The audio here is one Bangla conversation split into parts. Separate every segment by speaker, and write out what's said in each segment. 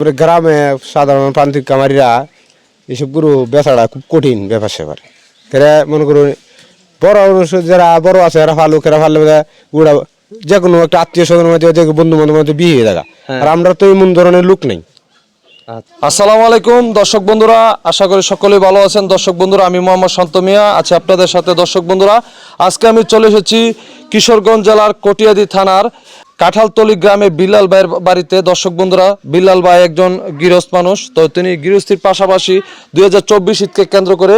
Speaker 1: তারপরে গ্রামে সাধারণ প্রান্তিক কামারিরা এসব গরু বেচাটা খুব কঠিন ব্যাপার স্যাপার। তারা মনে করুন বড় মানুষ যারা বড় আছে এরা ফালুক এরা ফালে গুড়া যে কোনো একটা আত্মীয় স্বজনের মধ্যে যে বন্ধু বান্ধব মধ্যে বিয়ে হয়ে থাকা। আর আমরা তো এমন ধরনের লোক নেই।
Speaker 2: আসসালামু আলাইকুম দর্শক বন্ধুরা আশা করি সকলেই ভালো আছেন। দর্শক বন্ধুরা আমি মোহাম্মদ শান্ত মিয়া আছি আপনাদের সাথে। দর্শক বন্ধুরা আজকে আমি চলে এসেছি কিশোরগঞ্জ জেলার কটিয়াদি থানার কাঁঠালতলি গ্রামে বিল্লাল ভাইয়ের বাড়িতে দর্শক বন্ধুরা, বিল্লাল ভাই একজন গৃহস্থ মানুষ, তো তিনি গৃহস্থির পাশাপাশি দুই হাজার চব্বিশ শীতকে কেন্দ্র করে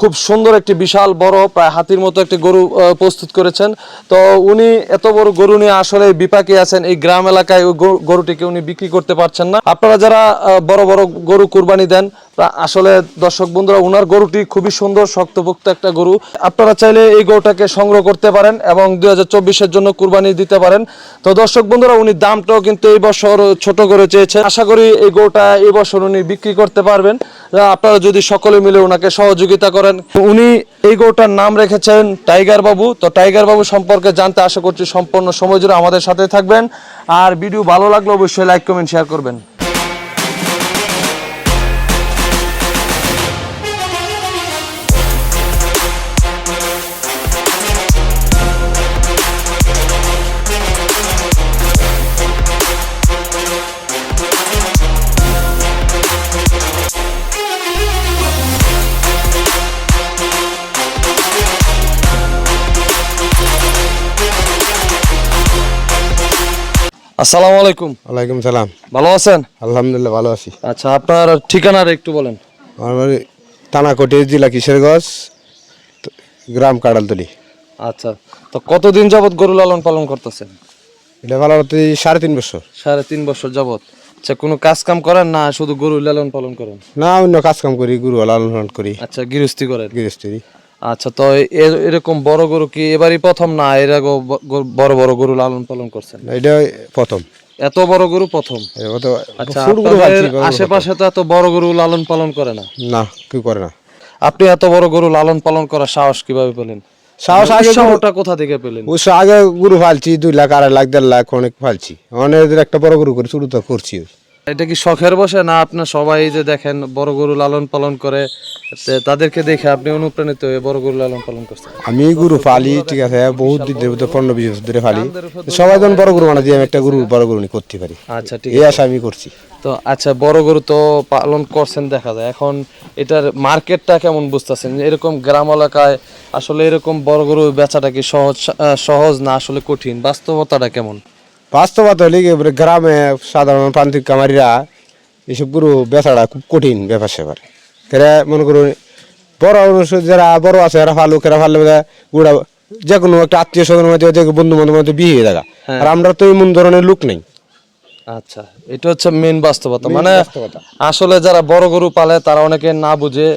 Speaker 2: খুব সুন্দর একটি বিশাল বড়, প্রায় হাতির মতো একটি গরু প্রস্তুত করেছেন। তো উনি এত বড় গরু নিয়ে আসলে বিপাকে আছেন এই গ্রাম এলাকায় গরুটিকে উনি বিক্রি করতে পারছেন না। আপনারা যারা বড় বড় গরু কুরবানি দেন আসলে দর্শক বন্ধুরা, উনার গরুটি খুবই সুন্দর, শক্তপোক্ত একটা গরু। আপনারা চাইলে এই গরুটাকে সংগ্রহ করতে পারেন এবং দুই হাজার জন্য কুরবানি দিতে পারেন। তো দর্শক বন্ধুরা, উনি দামটাও কিন্তু এই বছর ছোট করে চেয়েছেন। আশা করি এই গোটা এই বছর উনি বিক্রি করতে পারবেন। আপনারা যদি সকলে মিলে ওনাকে সহযোগিতা করেন। উনি এই গোটার নাম রেখেছেন টাইগার বাবু। তো টাইগার বাবু সম্পর্কে জানতে আশা করছি সম্পূর্ণ সময় জুড়ে আমাদের সাথে থাকবেন। আর ভিডিও ভালো লাগলে অবশ্যই লাইক, কমেন্ট শেয়ার করবেন। আসসালামু আলাইকুম।
Speaker 1: ওয়ালাইকুম সালাম।
Speaker 2: ভালো আছেন?
Speaker 1: আলহামদুলিল্লাহ ভালো আছি।
Speaker 2: আচ্ছা আপনার ঠিকানার একটু বলেন।
Speaker 1: আমার বাড়ি থানাকোটি জেলা কিশোরগঞ্জ গ্রাম কাড়ালতলি
Speaker 2: আচ্ছা তো কতদিন যাবত গরু লালন পালন করতেছেন?
Speaker 1: এটা ভালো হতে সাড়ে তিন বছর।
Speaker 2: সাড়ে তিন বছর যাবত আচ্ছা কোনো কাজ কাম করেন না শুধু গরু লালন পালন করেন?
Speaker 1: না অন্য কাজ কাম করি গরু লালন পালন করি।
Speaker 2: আচ্ছা গৃহস্থী করেন।
Speaker 1: গৃহস্থী।
Speaker 2: আচ্ছা তো এরকম বড় গরু কি এবারই প্রথম না এর আগে বড় বড় গরু লালন পালন করছেন?
Speaker 1: এটা প্রথম।
Speaker 2: এত বড় গরু প্রথম? আচ্ছা আশেপাশে তো এত বড় গরু লালন পালন করে না।
Speaker 1: না কি করে না।
Speaker 2: আপনি এত বড় গরু লালন পালন করার সাহস কীভাবে পেলেন?
Speaker 1: সাহস আগে
Speaker 2: উৎসাহটা কোথা থেকে পেলেন?
Speaker 1: অবশ্য আগে গরু ফালছি দুই লাখ আড়াই লাখ দেড় লাখ অনেক ফালছি। অনেক একটা বড় গরু করে ছোট তো করছি।
Speaker 2: এটা কি শখের বসে না আপনার সবাই যে দেখেন বড় গরু লালন পালন করে তাদেরকে দেখে আপনি অনুপ্রাণিত হয়ে বড় গরু লালন পালন করছেন?
Speaker 1: আমি গরু ফালি ঠিক আছে বহুত দিন ধরে তো পনেরো বিশ বছর ধরে ফালি সবাই যখন বড় গরু মানে দিয়ে আমি একটা গরু বড় গরু করতে পারি।
Speaker 2: আচ্ছা ঠিক
Speaker 1: এই আশা আমি করছি।
Speaker 2: তো আচ্ছা বড় গরু তো পালন করছেন দেখা যায়। এখন এটার মার্কেটটা কেমন বুঝতেছেন? এরকম গ্রাম এলাকায় আসলে এরকম বড় গরু বেচাটা কি সহজ সহজ না আসলে কঠিন? বাস্তবতাটা কেমন?
Speaker 1: বাস্তবতা হলে গ্রামে সাধারণ প্রান্তিক কামারিরা এসব গরু বেচাটা খুব কঠিন ব্যাপার স্যাপার। তারা মনে করুন বড় যারা বড় আছে এরা ভালো কেরা ভালো গুড়া যে কোনো একটা আত্মীয় স্বজনের মধ্যে যে বন্ধু বান্ধব মধ্যে বিয়ে হয়ে থাকা। আর আমরা তো এমন ধরনের লোক নেই।
Speaker 2: আচ্ছা এটা হচ্ছে মেন বাস্তবতা। মানে আসলে যারা বড় গরু পালে তারা অনেকে না বুঝে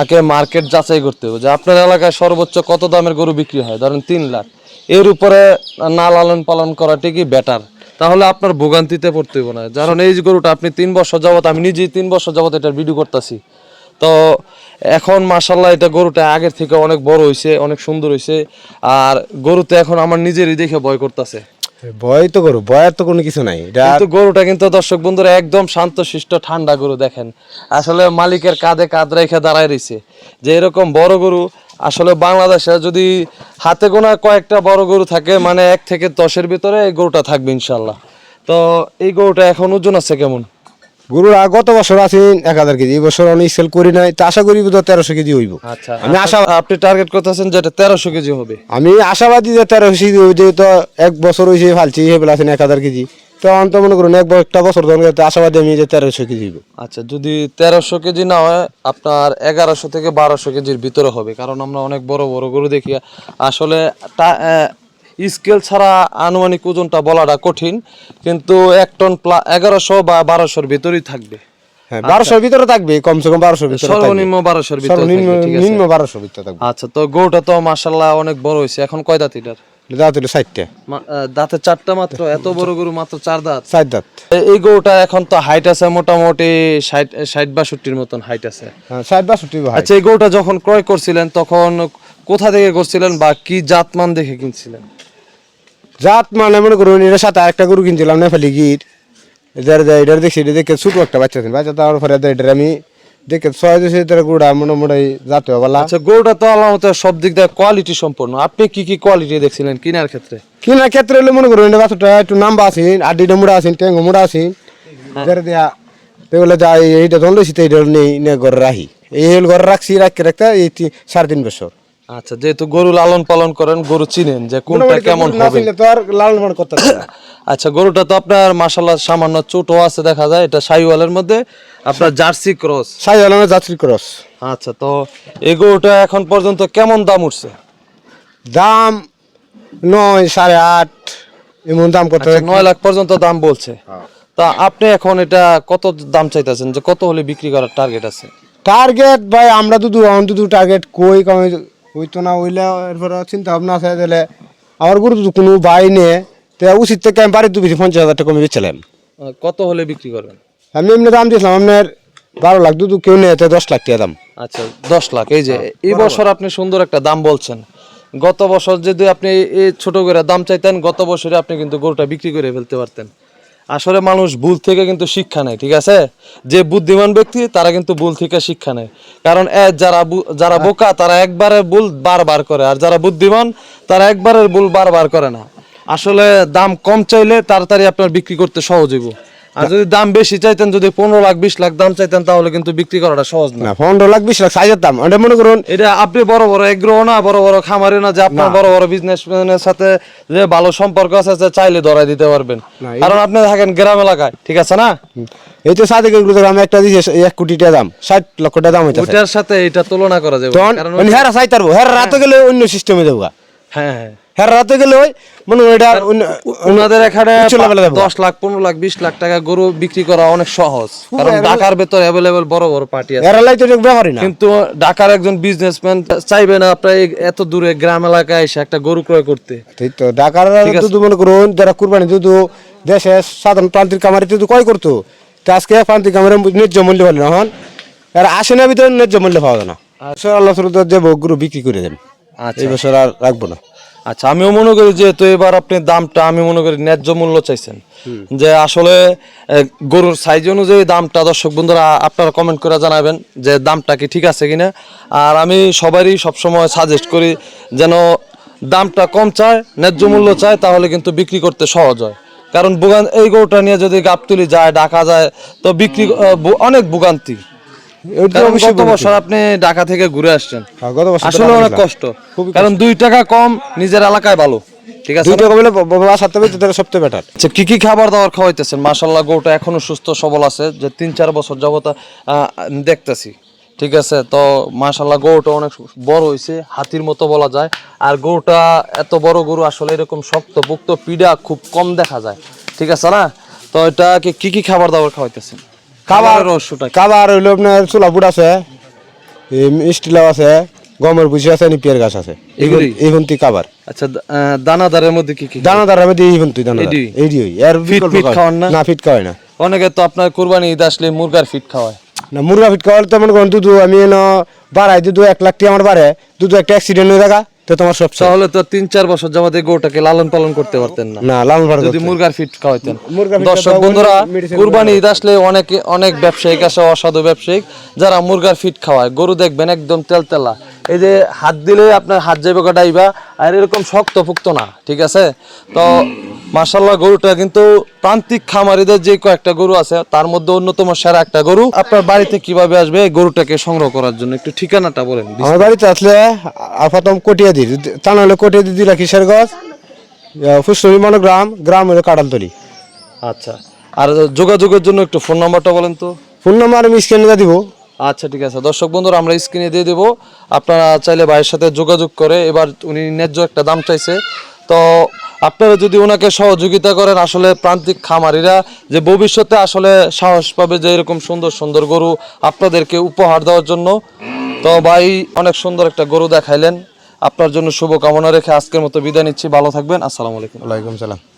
Speaker 2: আগে মার্কেট যাচাই করতে হবে। যে আপনার এলাকায় সর্বোচ্চ কত দামের গরু বিক্রি হয়? ধরেন তিন লাখ। এর উপরে না লালন পালন করাটি কি বেটার তাহলে আপনার ভোগান্তিতে পড়তে হবে না। কারণ এই যে গরুটা আপনি তিন বছর যাবত আমি নিজেই তিন বছর যাবত এটার ভিডিও করতেছি। তো এখন মাসাল্লাহ এটা গরুটা আগের থেকে অনেক বড় হয়েছে অনেক সুন্দর হয়েছে আর গরুতে এখন আমার নিজেরই দেখে ভয় করতেছে।
Speaker 1: ভয় তো গরু ভয়ের তো কোনো কিছু নাই।
Speaker 2: কিন্তু গরুটা কিন্তু দর্শক বন্ধুরা একদম শান্ত, শিষ্ট, ঠান্ডা গরু দেখেন। আসলে মালিকের কাঁধে কাঁধ রেখে দাঁড়ায় রয়েছে। যে এরকম বড় গরু, আসলে বাংলাদেশে যদি হাতে গোনা কয়েকটা বড় গরু থাকে মানে এক থেকে দশের ভিতরে এই গরুটা থাকবে ইনশাল্লাহ তো এই গরুটা এখন ওজন আছে কেমন?
Speaker 1: গরুর গত বছর আছে এক হাজার কেজি এই বছর অনেক সেল করি নাই তা আশা করি বোধ তেরোশো কেজি হইব।
Speaker 2: আচ্ছা
Speaker 1: আমি আশা
Speaker 2: আপনি টার্গেট করতেছেন যে এটা তেরোশো কেজি হবে।
Speaker 1: আমি আশাবাদী যে তেরোশো কেজি হইব যেহেতু এক বছর হয়েছে ফালছি হেবেলা আছেন এক হাজার কেজি। তো অন্ত মনে করুন এক একটা বছর ধরে আশাবাদী আমি যে তেরোশো কেজি
Speaker 2: আচ্ছা যদি তেরোশো কেজি না হয় আপনার এগারোশো থেকে বারোশো কেজির ভিতরে হবে। কারণ আমরা অনেক বড় বড় গরু দেখি। আসলে স্কেল ছাড়া আনুমানিক ওজনটা বলাটা কঠিন কিন্তু এক টন এগারোশো বা বারোশোর ভিতরেই থাকবে।
Speaker 1: হ্যাঁ বারোশোর ভিতরে থাকবে কমসে কম বারোশোর ভিতরে
Speaker 2: সর্বনিম্ন বারোশোর ভিতরে
Speaker 1: নিম্ন বারোশোর ভিতরে থাকবে।
Speaker 2: আচ্ছা তো গরুটা তো মাসাল্লাহ অনেক বড় হয়েছে। এখন কয় দাঁত এটার?
Speaker 1: দাঁত হলো ষাটটা।
Speaker 2: দাঁতে চারটা মাত্র এত বড় গরু মাত্র চার দাঁত?
Speaker 1: চার দাঁত।
Speaker 2: এই গরুটা এখন তো হাইট আছে মোটামুটি ষাট ষাট বাষট্টির মতন হাইট আছে।
Speaker 1: হ্যাঁ ষাট বাষট্টি
Speaker 2: আচ্ছা এই গরুটা যখন ক্রয় করছিলেন তখন কোথা থেকে করছিলেন বা কি জাতমান দেখে কিনছিলেন?
Speaker 1: জাত মানে মনে করুন এর সাথে আরেকটা গরু কিনছিলাম নেপালি গির। এদের এটার দেখছি এটা দেখে ছোট একটা বাচ্চা ছিল। বাচ্চা তার পরে এটার আমি দেখে ছয় দিয়েছি তার গুড়া মোটামুটি জাতীয় বলা।
Speaker 2: আচ্ছা গরুটা তো আল্লাহ সব দিক দিয়ে কোয়ালিটি সম্পন্ন। আপনি কি কি কোয়ালিটি দেখছিলেন কিনার ক্ষেত্রে?
Speaker 1: কিনা ক্ষেত্রে হলে মনে করুন এটা বাচ্চাটা একটু নাম্বা আছেন আডিটা মুড়া আছেন টেঙ্গো মুড়া আছেন যারা দিয়া এগুলো যা এইটা লইছি তো এইটা নেই ঘরে রাখি। এই হল ঘরে রাখছি রাখতে রাখতে এই সাড়ে তিন বছর।
Speaker 2: আচ্ছা যেহেতু গরু লালন পালন করেন গরু চিনেন যে কোনটা কেমন হবে?
Speaker 1: তো আর লালন পালন করতে
Speaker 2: আচ্ছা গরুটা তো আপনার মাসাল্লাহ সামান্য ছোটো আছে দেখা যায় এটা সাইওয়ালের মধ্যে আপনার জার্সি ক্রস।
Speaker 1: সাই আলমের যাত্রী ক্রস।
Speaker 2: আচ্ছা তো এই গরুটা এখন পর্যন্ত কেমন দাম উঠছে?
Speaker 1: দাম নয় সাড়ে আট এমন দাম করতে
Speaker 2: আচ্ছা, নয় লাখ পর্যন্ত দাম বলছে। তা আপনি এখন এটা কত দাম চাইতেছেন? যে কত হলে বিক্রি করার টার্গেট আছে?
Speaker 1: টার্গেট ভাই আমরা আমার দুদু টার্গেট কই কমে হইতো না হইলে এরপর চিন্তা ভাবনা আছে তাহলে আমার গরু তো কোনো বাই নেই তো উচিত থেকে আমি বাড়ির দু বেশি পঞ্চাশ হাজার টাকা কমে বেচলাম
Speaker 2: কত হলে বিক্রি করবেন?
Speaker 1: আমি এমনি দাম দিয়েছিলাম আপনার বারো লাখ দুদু কেউ নেই দশ লাখ টাকা দাম।
Speaker 2: আচ্ছা দশ লাখ এই যে এই বছর আপনি সুন্দর একটা দাম বলছেন। গত বছর যদি আপনি এই ছোট করে দাম চাইতেন গত বছরে আপনি কিন্তু গরুটা বিক্রি করে ফেলতে পারতেন। আসলে মানুষ ভুল থেকে কিন্তু শিক্ষা নেয় ঠিক আছে? যে বুদ্ধিমান ব্যক্তি তারা কিন্তু ভুল থেকে শিক্ষা নেয়। কারণ যারা যারা বোকা তারা একবারে ভুল বারবার করে। আর যারা বুদ্ধিমান তারা একবারের ভুল বারবার করে না। আসলে দাম কম চাইলে তাড়াতাড়ি আপনার বিক্রি করতে সহজ হইব। আর যদি দাম বেশি চাইতেন যদি পনেরো লাখ বিশ লাখ দাম চাইতেন তাহলে কিন্তু বিক্রি করাটা সহজ না।
Speaker 1: পনেরো লাখ বিশ লাখ সাইজের দাম ওটা মনে করুন।
Speaker 2: এটা আপনি বড় বড় না বড় বড় খামারে না যে আপনার বড় বড় বিজনেসম্যানের সাথে যে ভালো সম্পর্ক আছে চাইলে ধরাই দিতে পারবেন। কারণ আপনি থাকেন গ্রাম এলাকায় ঠিক আছে না?
Speaker 1: এই তো এগুলো আমি একটা দিয়েছি এক কোটি টাকা দাম ষাট লক্ষ টাকা দাম হইতেছে।
Speaker 2: সাথে এটা তুলনা করা যাবে। কারণ
Speaker 1: মানে হেরা চাই তারবো হেরা রাতে গেলে অন্য সিস্টেমে দেবো
Speaker 2: হ্যাঁ হ্যাঁ।
Speaker 1: রাতে গেলে ওই মনে হয় অন্য-
Speaker 2: ওনাদের এখানে। দশ লাখ পনেরো লাখ বিশ লাখ টাকা গরু বিক্রি করা অনেক সহজ। কারণ ঢাকার ভেতর অ্যাভেলেবেল বড় বড় পার্টি আছে।
Speaker 1: হেরা লাই তো ব্যাপারই না।
Speaker 2: কিন্তু ঢাকার একজন বিজনেসম্যান চাইবে না আপনার এত দূরে গ্রাম এলাকায় এসে একটা গরু ক্রয় করতে।
Speaker 1: ঠিক তো ঢাকার দুধ মনে করুন যারা কুরবানি দুধ দেশে সাধারণ প্রান্তিক কামারি দুধ কয় করতো তো আজকে প্রান্তিক কামারে ন্যায্য মূল্য পালি না হন? আর আসে না ভিতরে ন্যায্য মূল্য পাওয়া যায় না। আল্লাহ দেবো গরু বিক্রি করে দেন। এই বছর আর রাখব না।
Speaker 2: আচ্ছা আমিও মনে করি যে তো এবার আপনি দামটা আমি মনে করি ন্যায্য মূল্য চাইছেন। যে আসলে গরুর সাইজ অনুযায়ী দামটা দর্শক বন্ধুরা আপনারা কমেন্ট করে জানাবেন যে দামটা কি ঠিক আছে কিনা। আর আমি সবারই সবসময় সাজেস্ট করি যেন দামটা কম চায় ন্যায্য মূল্য চায় তাহলে কিন্তু বিক্রি করতে সহজ হয়। কারণ বুগান এই গরুটা নিয়ে যদি গাবতুলি যায় ডাকা যায় তো বিক্রি অনেক ভোগান্তি। গত বছর আপনি ঢাকা থেকে ঘুরে আসছেন।
Speaker 1: হ্যাঁ,
Speaker 2: আসলে অনেক কষ্ট। কারণ দুই টাকা কম নিজের এলাকায় ভালো। ঠিক আছে?
Speaker 1: সবচেয়ে বেটার
Speaker 2: আচ্ছা কি কি খাবার দাবার খাওয়াইতেছেন? মাশাল্লাহ গরুটা এখনও সুস্থ সবল আছে। যে তিন চার বছর যাবত দেখতেছি। ঠিক আছে? তো মাশাল্লাহ গরুটা অনেক বড় হয়েছে হাতির মতো বলা যায়। আর গরুটা এত বড় গরু আসলে এরকম শক্ত পুক্ত পিডা খুব কম দেখা যায়। ঠিক আছে না? তো এটাকে কি কি খাবার দাবার খাওয়াইতেছেন? খাবারের রহস্যটা কি?
Speaker 1: হইল আপনার চুলা বুট আছে লাউ আছে গমের আছে নিপিয়ার গাছ আছে। হন্তি
Speaker 2: আচ্ছা দানাদারের মধ্যে কি কি?
Speaker 1: দানাদার আমি দিই এই হন্তি
Speaker 2: এডি?
Speaker 1: ওই। এর
Speaker 2: ফিট ফিট খাওয়ান না?
Speaker 1: না ফিট খাওয়ায় না।
Speaker 2: অনেকে তো আপনার কুরবানি ঈদ আসলে মুরগার ফিট খাওয়ায়।
Speaker 1: না মুরগা ফিট খাওয়ালে তো মনে করেন দুধ আমি বাড়াই দুধ এক লাখ টাকা আমার বাড়ে দুধ একটা অ্যাক্সিডেন্ট হয়ে থাকা। তো তোমার সব।
Speaker 2: তাহলে তো তিন চার বছর যাবত গোটাকে লালন পালন করতে পারতেন না।
Speaker 1: না লালন পালন
Speaker 2: যদি মুরগার ফিট খাওয়াইতেন। দর্শক বন্ধুরা কুরবানি ঈদ আসলে অনেকে অনেক ব্যবসায়িক আছে অসাধু ব্যবসায়িক। যারা মুরগার ফিট খাওয়ায় গরু দেখবেন একদম তেলতেলা। এই যে হাত দিলে আপনার হাত যাইবে কাটাইবা আর এরকম শক্ত ফুক্ত না ঠিক আছে? তো মার্শাল্লাহ গরুটা কিন্তু প্রান্তিক খামারিদের যে কয়েকটা গরু আছে তার মধ্যে অন্যতম সেরা একটা গরু। আপনার বাড়িতে কীভাবে আসবে গরুটাকে সংগ্রহ করার জন্য? একটু ঠিকানাটা বলেন।
Speaker 1: আমার বাড়িতে আসলে আর প্রথম কটিয়া দিই তা নাহলে কটিয়া দি দিলা কিসের গছ ফুসলি মনোগ্রাম গ্রাম হলো কাটালতলি।
Speaker 2: আচ্ছা। আর যোগাযোগের জন্য একটু ফোন নাম্বারটা বলেন তো।
Speaker 1: ফোন নাম্বার আমি স্ক্যানে দিব।
Speaker 2: আচ্ছা ঠিক আছে। দর্শক বন্ধুরা, আমরা স্ক্রিনে দিয়ে দেবো। আপনারা চাইলে ভাইয়ের সাথে যোগাযোগ করে, এবার উনি ন্যায্য একটা দাম চাইছে। তো আপনারা যদি ওনাকে সহযোগিতা করেন, আসলে প্রান্তিক খামারিরা যে ভবিষ্যতে আসলে সাহস পাবে যে এরকম সুন্দর সুন্দর গরু আপনাদেরকে উপহার দেওয়ার জন্য। তো ভাই, অনেক সুন্দর একটা গরু দেখাইলেন। আপনার জন্য শুভকামনা রেখে আজকের মতো বিদায় নিচ্ছি। ভালো থাকবেন। আসসালামু আলাইকুম।
Speaker 1: ওয়ালাইকুম সালাম।